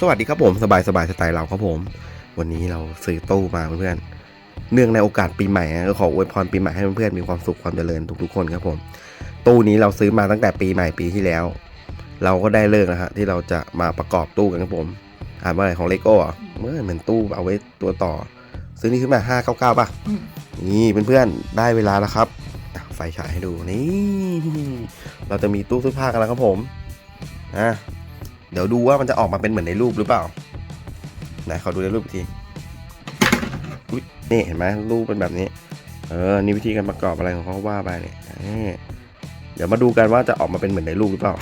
สวัสดีครับผมสบายสบายสไตล์เราครับผม วันนี้เราซื้อตู้มาเพื่อนๆเนื่องในโอกาสปีใหม่ก็ขออวยพรปีใหม่ให้เพื่อนๆมีความสุขความเจริญทุกๆคนครับผม ตู้นี้เราซื้อมาตั้งแต่ปีใหม่ปีที่แล้ว เราก็ได้เลิกนะฮะที่เราจะมาประกอบตู้กันครับผมอ่านว่าอะไรของเลโก้เมื่อเหมือนตู้เอาไว้ตัวต่อ ซื้อนี่ขึ้นมา599ป่ะนี่เพื่อนๆได้เวลาแล้วครับไฟฉายให้ดูนี่เราจะมีตู้เสื้อผ้ากันแล้วครับผมอะ เดี๋ยวดูว่ามันจะออกมาเป็นเหมือนในรูปหรือเปล่าไหนขอดูในรูปทีนี่เห็นไหมรูปเป็นแบบนี้ เออ นี่วิธีการประกอบอะไรของเขาว่าไปเนี่ยเดี๋ยวมาดูกันว่าจะออกมาเป็นเหมือนในรูปหรือเปล่า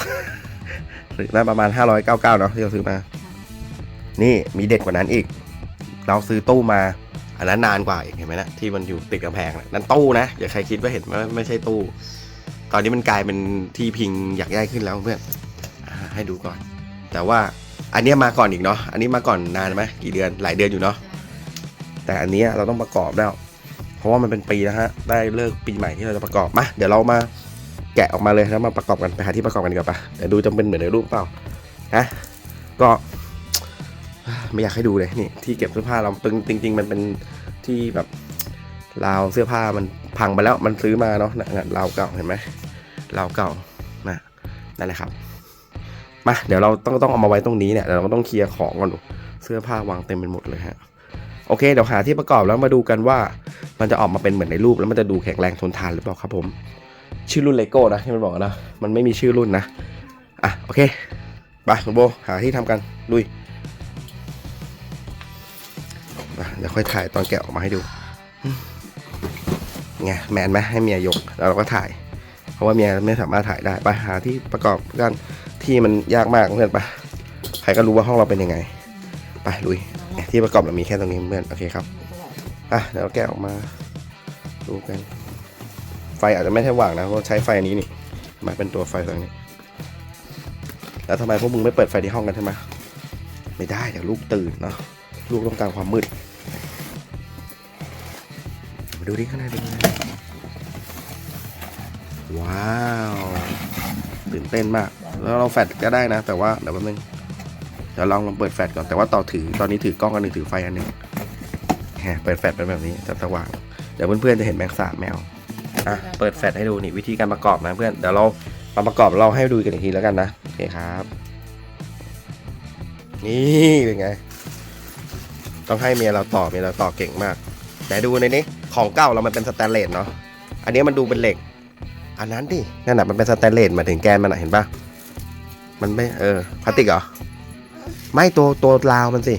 ซื้อมาประมาณ 599 เนาะที่เราซื้อมา นี่มีเด็ดกว่านั้นอีก เราซื้อตู้มา อันนั้นนานกว่าอีกเห็นไหมนะที่มันอยู่ติดกำแพงนั่นตู้นะอย่าใครคิดว่าเห็นว่าไม่ใช่ตู้ ตอนนี้มันกลายเป็นที่พิงอยากย้ายขึ้นแล้วเพื่อนให้ดูก่อน แต่ว่าอันนี้มาก่อนอีกเนาะอันนี้มาก่อนนานไหมกี่เดือนหลายเดือนอยู่เนาะแต่อันนี้เราต้องประกอบแล้ว เพราะว่ามันเป็นปีแล้วฮะได้เลิกปีใหม่ที่เราจะประกอบมาเดี๋ยวเรามาแกะออกมาเลยแล้วมาประกอบกันไปหาที่ประกอบกันดีกว่าปะเดี๋ยวดูจะเป็นเหมือนในรูปเปล่านะก็ไม่อยากให้ดูเลยนี่ที่เก็บเสื้อผ้าเราตึงจริง ๆ มันเป็นที่แบบราวเสื้อผ้ามันพังไปแล้วมันซื้อมาเนาะนะนะราวเก่าเห็นไหมราวเก่านะนั่นแหละครับ มาเดี๋ยวเราต้องต้องเอามาไว้ตรงนี้เนี่ยเดี๋ยวเราก็ต้องเคลียร์ของก่อนดูเสื้อผ้าวางเต็มไปหมดเลยฮะโอเคเดี๋ยวหาที่ประกอบแล้วมาดูกันว่า มันจะออกมาเป็นเหมือนในรูปแล้วมันจะดูแข็งแรงทนทานหรือเปล่าครับผม ชื่อรุ่นเลโก้นะที่มันบอกนะมันไม่มีชื่อรุ่นนะอะโอเคไปคุณโบหาที่ทำกันลุยเดี๋ยวค่อยถ่ายตอนแกะออกมาให้ดูไงแมนไหมให้เมียยกแล้วเราก็ถ่าย เพราะว่าเมียไม่สามารถถ่ายได้ไปหาที่ประกอบกันที่มันยากมากเพื่อนไปใครก็รู้ว่าห้องเราเป็นยังไง ไปลุย ที่ประกอบเรามีแค่ตรงนี้เพื่อนโอเคครับอะเดี๋ยวเราแกะออกมาดูกัน ไฟอาจจะไม่ใช่ว่างนะเพราะใช้ไฟอันนี้นี่ มาเป็นตัวไฟตรงนี้ แล้วทำไมพวกมึงไม่เปิดไฟที่ห้องกันใช่ไหมไม่ได้เดี๋ยวลูกตื่นเนาะลูกต้องการความมืดมาดูดิข้างในเป็นยังไงว้าว ตื่นเต้นมาก แล้วเราแฟลชก็ได้นะ แต่ว่าเดี๋ยวแป๊บนึงเดี๋ยวลองลองเปิดแฟลชก่อนแต่ว่าต่อถือตอนนี้ถือกล้องอันหนึ่งถือไฟอันหนึ่งแหมเปิดแฟลชเป็นแบบนี้จะสว่างเดี๋ยวเพื่อนๆจะเห็นแมงสาบแมวอะเปิดแฟลชให้ดูนี่วิธีการประกอบนะเพื่อนเดี๋ยวเรามาประกอบเราให้ดูกันอีกทีแล้วกันนะโอเคครับ นี่เป็นไง ต้องให้เมียเราต่อเมียเราต่อเก่งมากไหนดูในนี้ของเก่าเรามันเป็นสแตนเลสเนาะอันนี้มันดูเป็นเหล็ก อันนั้นดินั่นน่ะมันเป็นสแตนเลสมาถึงแกนมันอะเห็นปะ มันไม่เออพลาสติกเหรอ ไม่ตัวตัวราวมันสิ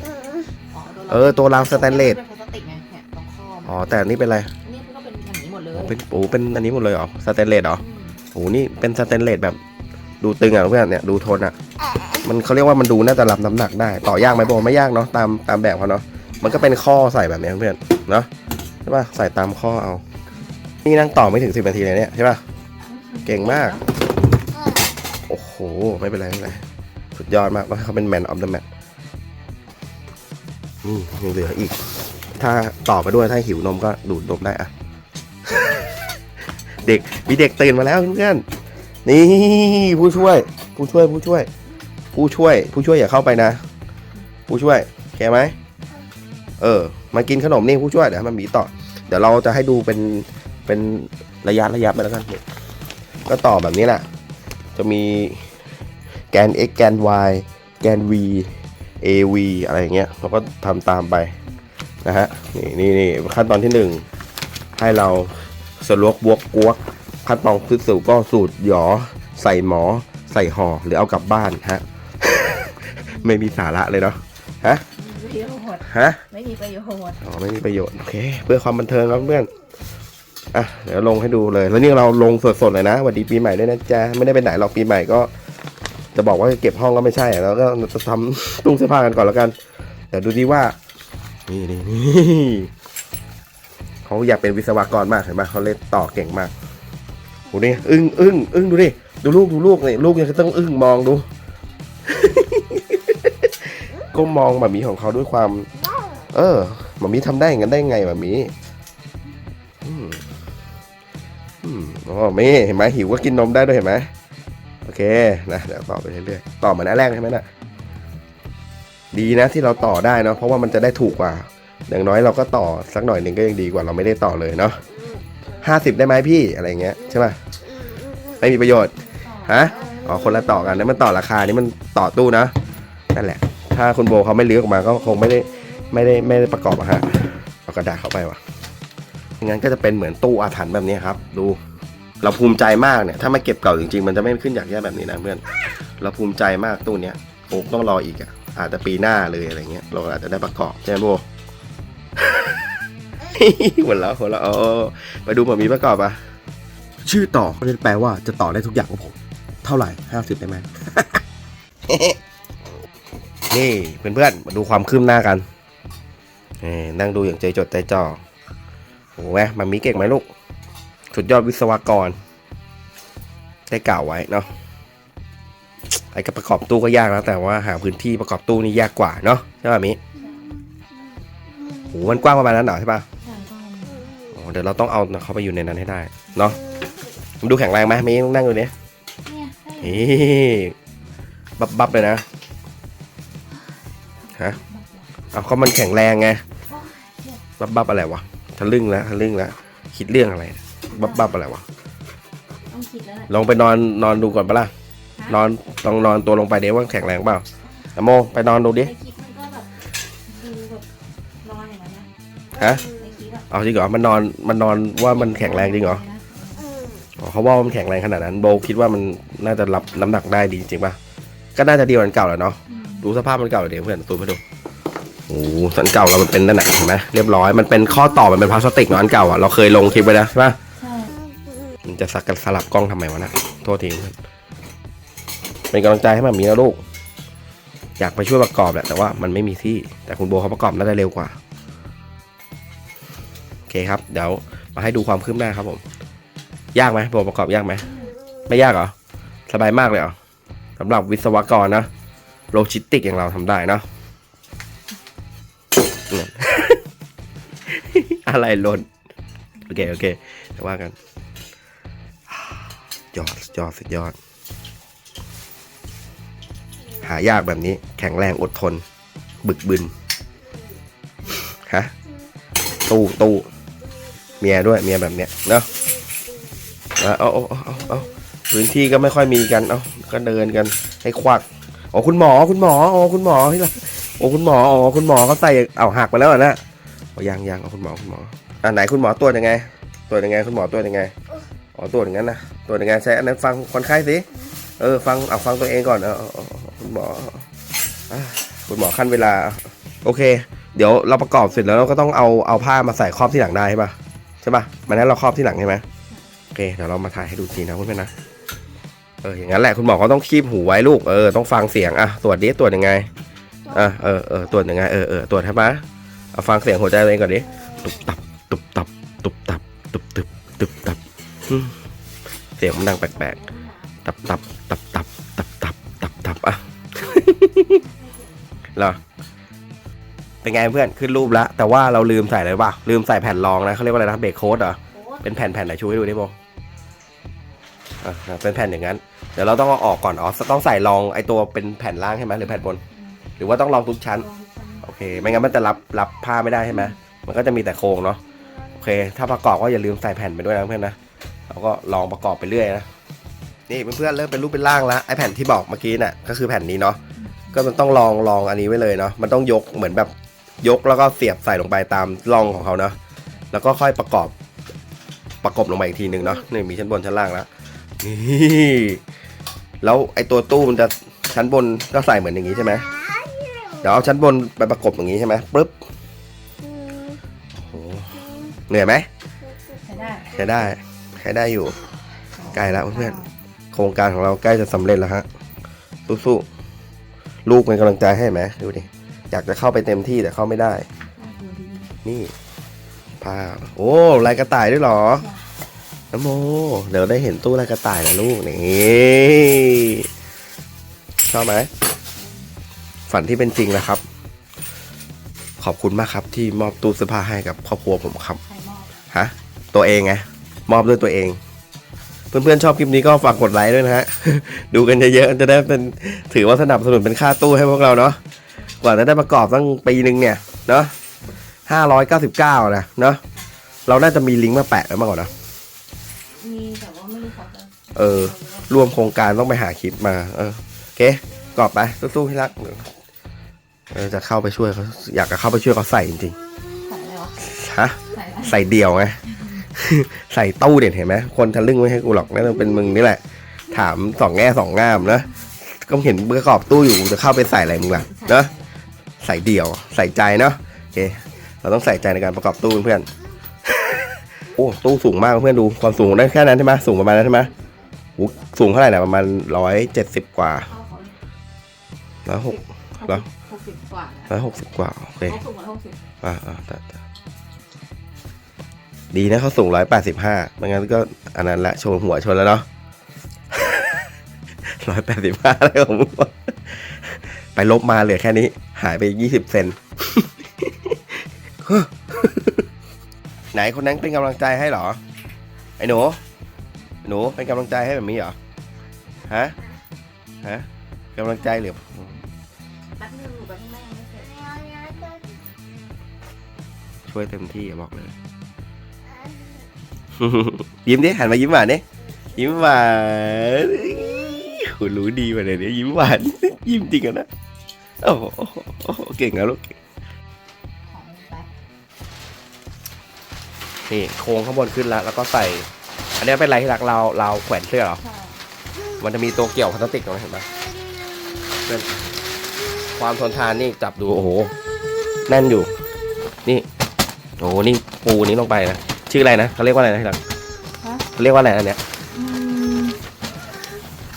เออตัวราวสแตนเลส เป็นพลาสติกไงเนี่ยตรงข้ออ๋อแต่อันนี้เป็นอะไรอันนี้ก็เป็นอย่างนี้หมดเลยอ๋อเป็นโอ้เป็นอันนี้หมดเลยเหรอสแตนเลสเหรอ อืมโอ้นี่เป็นสแตนเลสแบบ ดูตึงอะเพื่อนเนี่ยดูทนอะ มันเขาเรียกว่ามันดูน่าจะรับน้ำหนักได้ ต่อยากไหมโบไม่ยากเนาะตามตามแบบเขาเนาะมันก็เป็นข้อใส่แบบนี้เพื่อนเนาะใช่ป่ะใส่ตามข้อเอา นี่นั่งต่อไม่ถึงสิบนาทีเลยเนี่ยใช่ป่ะ เก่งมากโอ้โห ไม่เป็นไรไม่เป็นไรสุดยอดมากแล้วเขาเป็นแมนออฟเดอะแมทนี่ยังเหลืออีก ถ้าต่อไปด้วยถ้าหิวนมก็ดูดนมได้อะเด็กมีเด็กตื่นมาแล้วเพื่อนๆนี่ผู้ช่วย ผู้ช่วยผู้ช่วย ผู้ช่วย ผู้ช่วยอย่าเข้าไปนะ ผู้ช่วยโอเคไหมเออ มากินขนมนี่ผู้ช่วยเดี๋ยวมันมีต่อ เดี๋ยวเราจะให้ดูเป็นเป็นระยะระยะไปแล้วกันก็ต่อแบบนี้แหละ จะมีแกน x แกน y แกน v av อะไรอย่างเงี้ยเราก็ทำตามไปนะฮะนี่นี่นี่ขั้นตอนที่หนึ่งให้เราสลวกบวกกวกขั้นตอนที่สูก็สูตรหยอใส่หมอ ใส่ห่อหรือเอากลับบ้านฮะ ไม่มีสาระเลยเนาะฮะ ไม่มีประโยชน์ฮะ ไม่มีประโยชน์อ๋อไม่มีประโยชน์ โอเค เพื่อความบันเทิงครับเพื่อน อะเดี๋ยวลงให้ดูเลย แล้วนี่เราลงสดๆเลยนะสวัสดีปีใหม่ด้วยนะจ๊ะไม่ได้ไปไหนหรอกปีใหม่ก็ จะบอกว่าเก็บห้องก็ไม่ใช่แล้วก็จะทำตู้เสื้อผ้ากันก่อนแล้วกันเดี๋ยวดูดีว่า นี่นี่นี่เขาอยากเป็นวิศวกรมากเห็นไหมเขาเล่นต่อเก่งมากโอ้นี่อึ้งอึ้งอึ้งดูดิดูลูกดูลูกนี่ลูกยังต้องอึ้งมองดูก็มองแบบมีของเขาด้วยความ เออหมามีทำได้อย่างนั้นได้ไงหมามี อ๋อไม่เห็นไหมหิวก็กินนมได้ด้วยเห็นไหมโอเคนะเดี๋ยวต่อไปเรื่อยๆต่อเหมือนอันแรกใช่ไหมน่ะดีนะที่เราต่อได้เนาะเพราะว่ามันจะได้ถูกกว่า อย่างน้อยเราก็ต่อสักหน่อยหนึ่งก็ยังดีกว่าเราไม่ได้ต่อเลยเนาะห้าสิบได้ไหมพี่อะไรเงี้ยใช่ป่ะไม่มีประโยชน์ฮะอ๋อคนละต่อกันแล้วมันต่อราคานี่มันต่อตู้นะนั่นแหละ ถ้าคุณโบเขาไม่เลือกออกมาก็คงไม่ได้ไม่ได้ไม่ได้ประกอบอะฮะเอากระดาษเข้าไปวะงั้นก็จะเป็นเหมือนตู้อาถรรพ์แบบนี้ครับ ดู เราภูมิใจมากเนี่ยถ้าไม่เก็บเก่าจริงๆ มันจะไม่ขึ้นอยากแย่แบบนี้นะเพื่อน เราภูมิใจมากตู้เนี้ยโอ้ต้องรออีกอะอาจจะปีหน้าเลยอะไรเงี้ยเราอาจจะได้ประกอบใช่ไหมโบหัวเราะหัวเราะเออไปดูหมามีประกอบอะชื่อต่อก็จะแปลว่าจะต่อได้ทุกอย่างของผม เท่าไหร่ห้าสิบได้ไหมนี่เพื่อนๆมาดูความคืบหน้ากันนี่นั่งดูอย่างใจจดใจจ่อโอ้แหวะมามีเก่งไหมลูก สุดยอดวิศวกร ได้กล่าวไว้เนาะไอ้กับประกอบตู้ก็ยากแล้วแต่ว่าหาพื้นที่ประกอบตู้นี่ยากกว่าเนาะใช่ป่ะมิโหมันกว้างประมาณนั้นเหรอใช่ป่ะใช่ก็อ๋อเดี๋ยวเราต้องเอาเขาไปอยู่ในนั้นให้ได้เนาะมันดูแข็งแรงไหมมินั่งดูดิเนี่ยได้นี่บับบับเลยนะฮะเอาก็มันแข็งแรงไงบับบับอะไรวะทะลึ่งแล้วทะลึ่งแล้วคิดเรื่องอะไร บับบับอะไรวะ ต้องคิดแล้วแหละลองไปนอนนอนดูก่อนปะล่ะ นอนลองนอนตัวลงไปเดี๋ยวว่าแข็งแรงเปล่าอะโมไปนอนดูดิ ในคลิปมันก็แบบดูแบบนอนอย่างนั้นนะฮะ ในคลิปอะเอาจริงเหรอ มันนอนมันนอนว่ามันแข็งแรงจริงเหรออ๋อเขาว่ามันแข็งแรงขนาดนั้น โบคิดว่ามันน่าจะรับน้ำหนักได้ดีจริงป่ะ ก็น่าจะดีกว่าอันเก่าแหละเนาะ อืมดูสภาพมันเก่าเดี๋ยวเพื่อนซูมให้ดู โอ้โหอันเก่าเรามันเป็นนั่นแหละเห็นไหมเรียบร้อย มันเป็นข้อต่อ มันเป็นพลาสติกเนาะอันเก่าอะ เราเคยลงคลิปไว้แล้วใช่ปะใช่มัน จะสักกันสลับกล้องทำไมวะนะโทษทีเพื่อนเป็นกำลังใจให้มามีนะลูก อยากไปช่วยประกอบแหละแต่ว่ามันไม่มีที่ แต่คุณโบเขาประกอบน่าจะเร็วกว่าโอเคครับ เดี๋ยวมาให้ดูความคืบหน้าครับผม ยากไหมโบประกอบยากไหมไม่ยากเหรอสบายมากเลยเหรอสำหรับวิศวกรนะโลจิสติกอย่างเราทำได้เนาะอะไรหล่นโอเค โอเคว่ากัน ยอดสุดยอดสุดยอด หายากแบบนี้ แข็งแรงอดทน บึกบึนฮะตู้ตู้เมียด้วยเมียแบบเนี้ยเนาะเอาเอาเอาเอาเอาพื้นที่ก็ไม่ค่อยมีกันเอาก็เดินกันให้ควักอ๋อคุณหมอคุณหมออ๋อคุณหมอที่ละโอ้คุณหมออ๋อคุณหมอเขาใส่เอาหักไปแล้วนะอ๋อยังยังเอาคุณหมอคุณหมออ่าไหนคุณหมอตรวจยังไงตรวจยังไง คุณหมอตรวจยังไง อ๋อตรวจอย่างนั้นนะตรวจยังไงใช้อันนั้นฟังคนไข้สิเออฟังเอาฟังตัวเองก่อนเออคุณหมอคุณหมอขั้นเวลา โอเค เดี๋ยวเราประกอบเสร็จแล้วเราก็ต้องเอาเอาผ้ามาใส่ครอบที่หลังได้ใช่ปะใช่ปะมันนั้นเราครอบที่หลังใช่ไหมโอเคเดี๋ยวเรามาถ่ายให้ดูทีนะเพื่อนๆนะเอออย่างนั้นแหละคุณหมอก็ต้องคีบหูไว้ลูกเออต้องฟังเสียงอะตรวจดิตรวจยังไงอะเออเออตรวจยังไงเออเออตรวจใช่ปะเอาฟังเสียงหัวใจตัวเองก่อนดิตุบตับตุบตับตุบตับตุบตึบตุบตับ เสียงมันดังแปลกๆ ตับตับตับตับตับตับตับตับอะเหรอเป็นไงเพื่อนขึ้นรูปแล้วแต่ว่าเราลืมใส่อะไรป่ะลืมใส่แผ่นรองนะเขาเรียกว่าอะไรนะเบรกโค้ดเหรอโอ้เป็นแผ่นแผ่นไหนชูให้ดูดิโบอ่าเป็นแผ่นอย่างนั้นเดี๋ยวเราต้องเอาออกก่อนอ๋อต้องใส่รองไอตัวเป็นแผ่นล่างใช่ไหมหรือแผ่นบน หรือว่าต้องรองทุกชั้นลองฟังโอเค ไม่งั้นมันจะรับรับผ้าไม่ได้ใช่ไหมมันก็จะมีแต่โครงเนาะโอเค ถ้าประกอบก็อย่าลืมใส่แผ่นไปด้วยนะเพื่อนนะ เราก็ลองประกอบไปเรื่อยนะนี่เพื่อนๆเริ่มเป็นรูปเป็นร่างแล้วไอแผ่นที่บอกเมื่อกี้น่ะก็คือแผ่นนี้เนาะก็มันต้องลองลองอันนี้ไว้เลยเนาะมันต้องยกเหมือนแบบยกแล้วก็เสียบใส่ลงไปตามร่องของเขาเนาะแล้วก็ค่อยประกอบประกบลงไปอีกทีหนึ่งเนาะนี่มีชั้นบนชั้นล่างแล้วนี่แล้วไอตัวตู้มันจะชั้นบนก็ใส่เหมือนอย่างนี้ใช่ไหมเดี๋ยวเอาชั้นบนไปประกบอย่างนี้ใช่ไหมปึ๊บโอ้โหเหนื่อยไหมใช้ได้ใช้ได้ใช้ได้อยู่ใกล้แล้วเพื่อนโครงการของเราใกล้จะสำเร็จแล้วฮะสู้ๆลูกเป็นกำลังใจให้ไหมดูดิอยากจะเข้าไปเต็มที่แต่เข้าไม่ได้น่าดูดีนี่ผ้าโอ้ลายกระต่ายด้วยเหรอน้ำโม เดี๋ยวได้เห็นตู้ลายกระต่ายนะลูกนี่ชอบไหมฝันที่เป็นจริงแล้วครับ ขอบคุณมากครับที่มอบตู้เสื้อผ้าให้กับครอบครัวผมครับใครมอบฮะตัวเองไง มอบด้วยตัวเอง เพื่อนๆชอบคลิปนี้ก็ฝากกดไลค์ด้วยนะฮะ ดูกันเยอะๆจะได้เป็นถือว่าสนับสนุนเป็นค่าตู้ให้พวกเราเนาะกว่าจะได้ประกอบตั้งปีหนึ่งเนี่ยเนาะห้าร้อยเก้าสิบเก้านะเนาะเราน่าจะมีลิงก์มาแปะไว้มาก่อนนะมีแต่ว่าไม่รู้เขาจะเออ รวมโครงการต้องไปหาคลิปมา เออโอเคกรอบไปสู้ๆที่รักเออจะเข้าไปช่วยเขาอยากจะเข้าไปช่วยเขาใส่จริงใส่อะไรวะๆฮะใส่อะไรใส่เดี่ยวไง ใส่ตู้เด่นเห็นไหมคนทะลึ่งไม่ให้กูหรอกนั่นเป็นมึงนี่แหละ ถามสองแง่สองงามนะก็เห็นประกอบตู้อยู่จะเข้าไปใส่อะไรมึงล่ะเนอะใส่เดี่ยวใส่ใจเนาะโอเค เราต้องใส่ใจในการประกอบตู้เพื่อนโอ้ตู้สูงมากเพื่อนดูความสูงได้แค่นั้นใช่ไหมสูงประมาณนั้นใช่ไหมโอ้สูงเท่าไหร่นะประมาณร้อยเจ็ดสิบกว่าเข้าเขาร้อยหกเหรอหกสิบกว่าร้อยหกสิบกว่าโอเคเขาสูงกว่าหกสิบอ่าอ่าแต่แต่ ดีนะเขาสูงร้อยแปดสิบห้าไม่งั้นก็อันนั้นแหละโชว์หัวชนแล้วเนาะร้อยแปดสิบห้าอะไรของมึงวะไปลบมาเหลือแค่นี้ หายไปยี่สิบเซนไหนคนนั้นเป็นกำลังใจให้เหรอ ไอ้หนู หนูเป็นกำลังใจให้แบบนี้เหรอ ฮะ ฮะกำลังใจหรือแป๊บนึงหนูไปข้างแม่ยังไม่เสร็จช่วยเต็มที่อะบอกเลย ยิ้มดิหันมายิ้มหวานดิยิ้มหวานคุณรู้ดีว่าเลยเนี่ยยิ้มหวานยิ้มจริงอะนะโอ้โหเก่งนะลูกนี่โครงข้างบนขึ้นแล้วแล้วก็ใส่ อันนี้เป็นอะไรที่รักเราเราแขวนเสื้อเหรอมันจะมีตัวเกี่ยวพลาสติกตรงนี้เห็นไหมเป็นความทนทานนี่จับดูโอ้โหแน่นอยู่ นี่โอ้โหนี่ปูนี้ลงไปนะ ชื่ออะไรนะเขาเรียกว่าอะไรนะที่รักฮะ เขาเรียกว่าอะไรอันเนี้ยอืม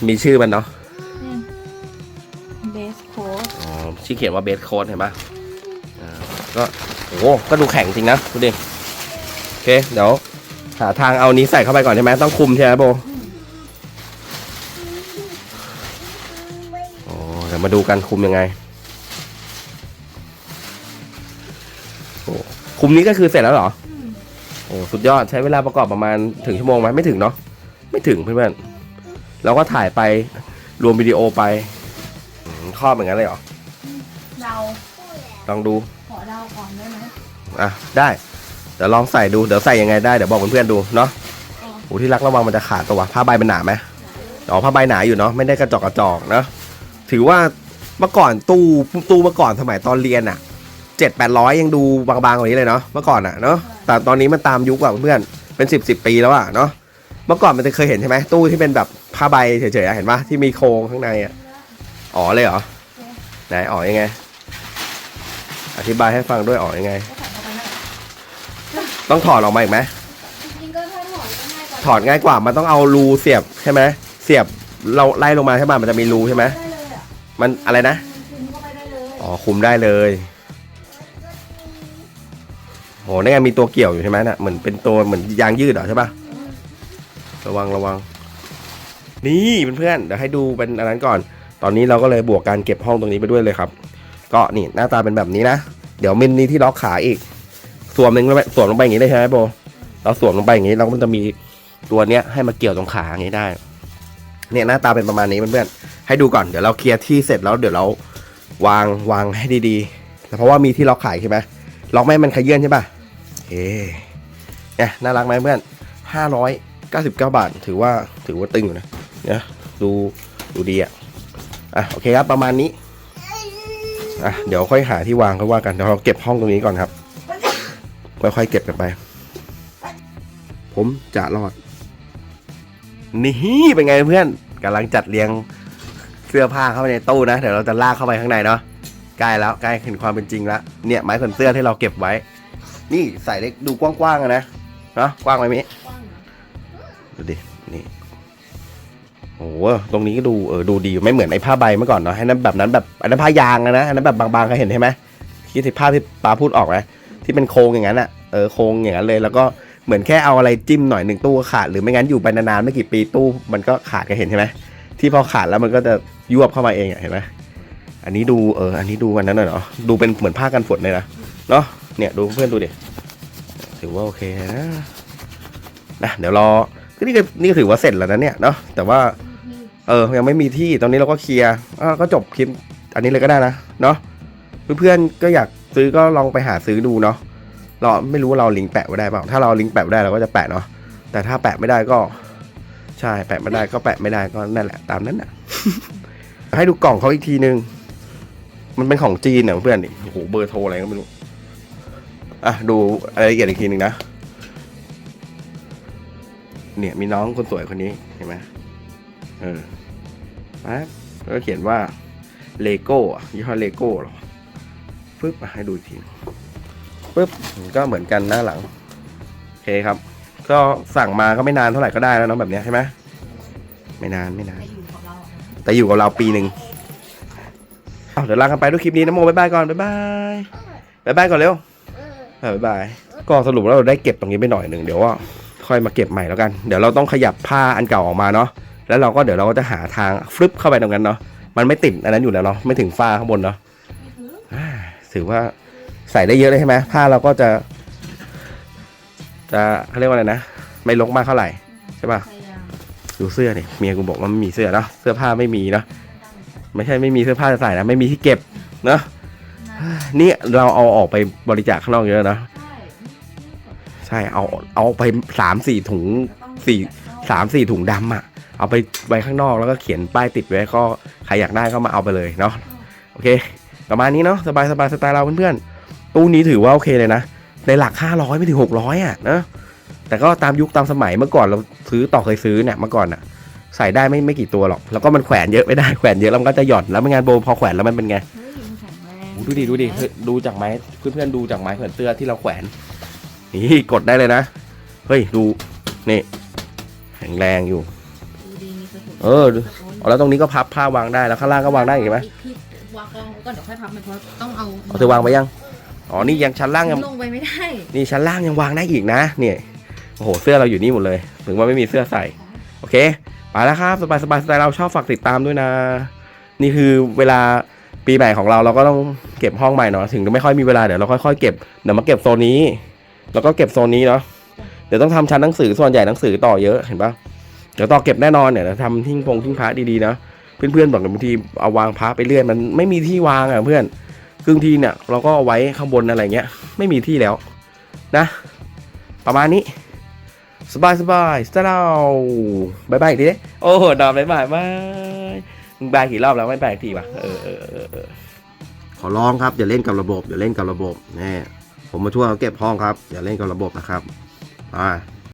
มีชื่อมันเนาะเบสโค้ดอ๋อชื่อเขียนว่าเบสโค้ดเห็นปะอ่าก็โอ้โหก็ดูแข็งจริงนะดูดิโอเคเดี๋ยวหาทางเอานี้ใส่เข้าไปก่อนใช่ไหมต้องคุมใช่ไหมโบโอ้เดี๋ยวมาดูกันคุมยังไงโอ้คุมนี้ก็คือเสร็จแล้วเหรอ โอ้สุดยอดใช้เวลาประกอบประมาณถึงชั่วโมงไหมไม่ถึงเนาะไม่ถึงเพื่อนๆเราก็ถ่ายไปรวมวิดีโอไปอืมครอบอย่างนั้นเลยเหรอเราลองดูขอเราก่อนได้ไหมอะได้เดี๋ยวลองใส่ดูเดี๋ยวใส่ยังไงได้เดี๋ยวบอกเพื่อนๆดูเนาะอ๋อโอ้ที่รักระวังมันจะขาดตัวผ้าใบมันหนาไหมอ๋อผ้าใบหนาอยู่เนาะไม่ได้กระจอกกระจอกเนาะถือว่าเมื่อก่อนตู้ตู้เมื่อก่อนสมัยตอนเรียนอะเจ็ดแปดร้อยยังดูบางๆกว่านี้เลยเนาะเมื่อก่อนอะเนาะ แต่ตอนนี้มันตามยุคอะเพื่อนเป็นสิบสิบปีแล้วอะเนาะเมื่อก่อนมันจะเคยเห็นใช่ไหมตู้ที่เป็นแบบผ้าใบเฉยๆเห็นปะที่มีโครงข้างในอะอ๋อเลยเหรอไหนอ๋อยังไง อธิบายให้ฟังด้วยอ๋อยังไง ต้องถอดออกมาอีกไหมจริงๆก็ถ้าถอดก็ง่ายกว่าถอดง่ายกว่ามันต้องเอารูเสียบใช่ไหมเสียบเราไล่ลงมาใช่ไหมมันจะมีรูใช่ไหมได้เลยอะมันอะไรนะดึงเข้าไปได้เลย อ๋อคุมได้เลย โหนี่ไงมีตัวเกี่ยวอยู่ใช่ไหมน่ะเหมือนเป็นตัวเหมือนยางยืดเหรอใช่ปะระวังระวัง นี่เพื่อนๆเดี๋ยวให้ดูเป็นอันนั้นก่อน ตอนนี้เราก็เลยบวกการเก็บห้องตรงนี้ไปด้วยเลยครับ ก็นี่หน้าตาเป็นแบบนี้นะ เดี๋ยวมินนี้ที่ล็อกขาอีก สวมหนึ่งลงไปสวมลงไปอย่างนี้ได้ใช่ไหมโบ เราสวมลงไปอย่างนี้เราก็จะมีตัวเนี้ยให้มาเกี่ยวตรงขาอย่างนี้ได้ เนี่ยหน้าตาเป็นประมาณนี้เพื่อนๆ ให้ดูก่อน เดี๋ยวเราเคลียร์ที่เสร็จแล้วเดี๋ยวเราวางวางให้ดีๆ เพราะว่ามีที่ล็อกขายใช่ไหมล็อกไม้มันขยื่นใช่ป่ะ เนี่ยน่ารักไหมเพื่อนห้าร้อยเก้าสิบเก้าบาท ถือว่าถือว่าตึงอยู่นะเนี่ยดูดูดีอะอะโอเคครับประมาณนี้อะเดี๋ยวค่อยหาที่วางค่อยว่ากันเดี๋ยวเราเก็บห้องตรงนี้ก่อนครับค่อยๆเก็บกันไป ผมจะรอด นี่เป็นไงเพื่อนกำลังจัดเรียงเสื้อผ้าเข้าไปในตู้นะเดี๋ยวเราจะลากเข้าไปข้างในเนาะใกล้แล้วใกล้เห็นความเป็นจริงแล้วเนี่ยไม้ขนเสื้อที่เราเก็บไว้ นี่ใส่เล็กดูกว้างๆอะนะเนาะกว้างไหมมิดูดินี่โอ้โหตรงนี้ก็ดูเออดูดีไม่เหมือนไอ้ผ้าใบเมื่อก่อนเนาะให้นั้นแบบนั้นแบบอันนั้นผ้ายางอะนะอันนั้นแบบบางๆเคยเห็นใช่ไหมคิดถึงภาพที่ปาพูดออกไหมที่เป็นโครงอย่างนั้นอะเออโครงอย่างนั้นเลย แล้วก็เหมือนแค่เอาอะไรจิ้มหน่อยหนึ่งตู้ขาดหรือไม่งั้นอยู่ไปนานๆไม่กี่ปีตู้มันก็ขาดก็เห็นใช่ไหมที่พอขาดแล้วมันก็จะยวบเข้ามาเองอะเห็นไหมอันนี้ดูเอออันนี้ดูวันนั้นหน่ะเนาะดูเป็นเหมือนผ้ากันฝนเลยนะเนาะ เนี่ยดูเพื่อนดูดิถือว่าโอเคนะนะเดี๋ยวรอก็นี่ก็นี่ถือว่าเสร็จแล้วนะเนี่ยเนาะแต่ว่า เออยังไม่มีที่ตอนนี้เราก็เคลียร์ก็จบคลิปอันนี้เลยก็ได้นะเนาะเพื่อนๆก็อยากซื้อก็ลองไปหาซื้อดูเนาะเราไม่รู้ว่าเราลิงก์แปะไว้ได้เปล่าถ้าเราลิงก์แปะไว้ได้เราก็จะแปะเนาะแต่ถ้าแปะไม่ได้ก็ ใช่แปะไม่ได้ก็แปะไม่ได้ก็นั่นแหละตามนั้นน่ะให้ดูกล่องเขาอีกทีนึง มันเป็นของจีนเนี่ยเพื่อนนี่โอ้โหเบอร์โทรอะไรก็ไม่รู้ อะดูรายละเอียดอีกทีหนึ่งนะ เนี่ยมีน้องคนสวยคนนี้เห็นไหมเออปั๊บแล้วก็เขียนว่าเลโก้ยี่ห้อเลโก้หรอปึ๊บอะให้ดูอีกทีปึ๊บก็เหมือนกันหน้าหลังโอเคครับ ก็สั่งมาก็ไม่นานเท่าไหร่ก็ได้แล้วเนาะแบบเนี้ยใช่ไหมไม่นานไม่นานไปอยู่กับเราอะนะแต่อยู่กับเราปีหนึ่งเอาเดี๋ยวลากันไปด้วยคลิปนี้นะโมบายบายก่อนบายบายบายบายก่อนเร็วเออ บายบายก็สรุปแล้วเราได้เก็บตรงนี้ไปหน่อยหนึ่งเดี๋ยวว่าค่อยมาเก็บใหม่แล้วกัน เดี๋ยวเราต้องขยับผ้าอันเก่าออกมาเนาะแล้วเราก็เดี๋ยวเราก็จะหาทางฟลึบเข้าไปตรงนั้นเนาะมันไม่ติดอันนั้นอยู่แล้วเนาะไม่ถึงฝ้าข้างบนเนาะถือว่าใส่ได้เยอะเลยใช่ไหมผ้าเราก็จะ จะเขาเรียกว่าอะไรนะไม่ลกมากเท่าไหร่ใช่ป่ะดูเสื้อเนี่ยเมียกูบอกว่าไม่มีเสื้อเนาะเสื้อผ้าไม่มีเนาะไม่ใช่ไม่มีเสื้อผ้าจะใส่นะไม่มีที่เก็บเนาะ นะนี่เราเอาออกไปบริจาคข้างนอกเยอะนะ ใช่ใช่เอาเอาไปสามสี่ถุงต้องสี่สามสี่ถุงดำอะ เอาไปไว้ข้างนอกแล้วก็เขียนป้ายติดไว้ก็ใครอยากได้ก็มาเอาไปเลยเนาะโอเคประมาณนี้เนาะสบายสบายสไตล์เราเพื่อนๆตู้นี้ถือว่าโอเคเลยนะในหลักห้าร้อยไม่ถึงหกร้อยอะนะแต่ก็ตามยุคตามสมัยเมื่อก่อนเราซื้อต่อเคยซื้อเนี่ยเมื่อก่อนอะใส่ได้ไม่ไม่กี่ตัวหรอก แล้วก็มันแขวนเยอะไม่ได้แขวนเยอะแล้วมันก็จะหย่อนแล้วไม่งานโบพอแขวนแล้วมันเป็นไง ดูดิดูดิเฮ้ยดูจากไม้เพื่อนๆดูจากไม้แขวนเสื้อที่เราแขวน นี่กดได้เลยนะ เฮ้ยดูนี่แข็งแรงอยู่ดูดีมีสะดุดเออดูอ๋อแล้วตรงนี้ก็พับผ้าวางได้แล้วข้างล่างก็วางได้อีกไหมที่วางกองไว้ก่อนเดี๋ยวค่อยพับมันเพราะต้องเอาเอาเธอวางไปยังอ๋อนี่ยังชั้นล่างยังลงไปไม่ได้นี่ชั้นล่างยังวางได้อีกนะเนี่ยโอ้โหเสื้อเราอยู่นี่หมดเลย ถึงว่าไม่มีเสื้อใส่โอเคไปแล้วครับสบายสบายสไตล์เราชอบฝากติดตามด้วยนะ นี่คือเวลา ปีใหม่ของเราเราก็ต้องเก็บห้องใหม่เนาะถึงจะไม่ค่อยมีเวลาเดี๋ยวเราค่อยๆเก็บเดี๋ยวมาเก็บโซนนี้ แล้วก็เก็บโซนนี้เนาะเดี๋ยวต้องทำชั้นหนังสือส่วนใหญ่หนังสือต่อเยอะเห็นปะเดี๋ยวต่อเก็บแน่นอนเนี่ยทำทิ้งพงทิ้งพระดีๆนะเพื่อนๆบอกบางทีเอาวางพระไปเรื่อยมันไม่มีที่วางอะเพื่อนครึ่งทีเนี่ยเราก็เอาไว้ข้างบนอะไรเงี้ย ไม่มีที่แล้วนะ ประมาณนี้ สบายสบายสเตาบายบายอีกทีดิโอ้โหดอมบายบายบาย มึงบายกี่รอบแล้วไม่บายอีกทีวะเออเออเออเออขอร้องครับอย่าเล่นกับระบบอย่าเล่นกับระบบแน่ผมมาช่วยเขาเก็บห้องครับอย่าเล่นกับระบบนะครับอ่า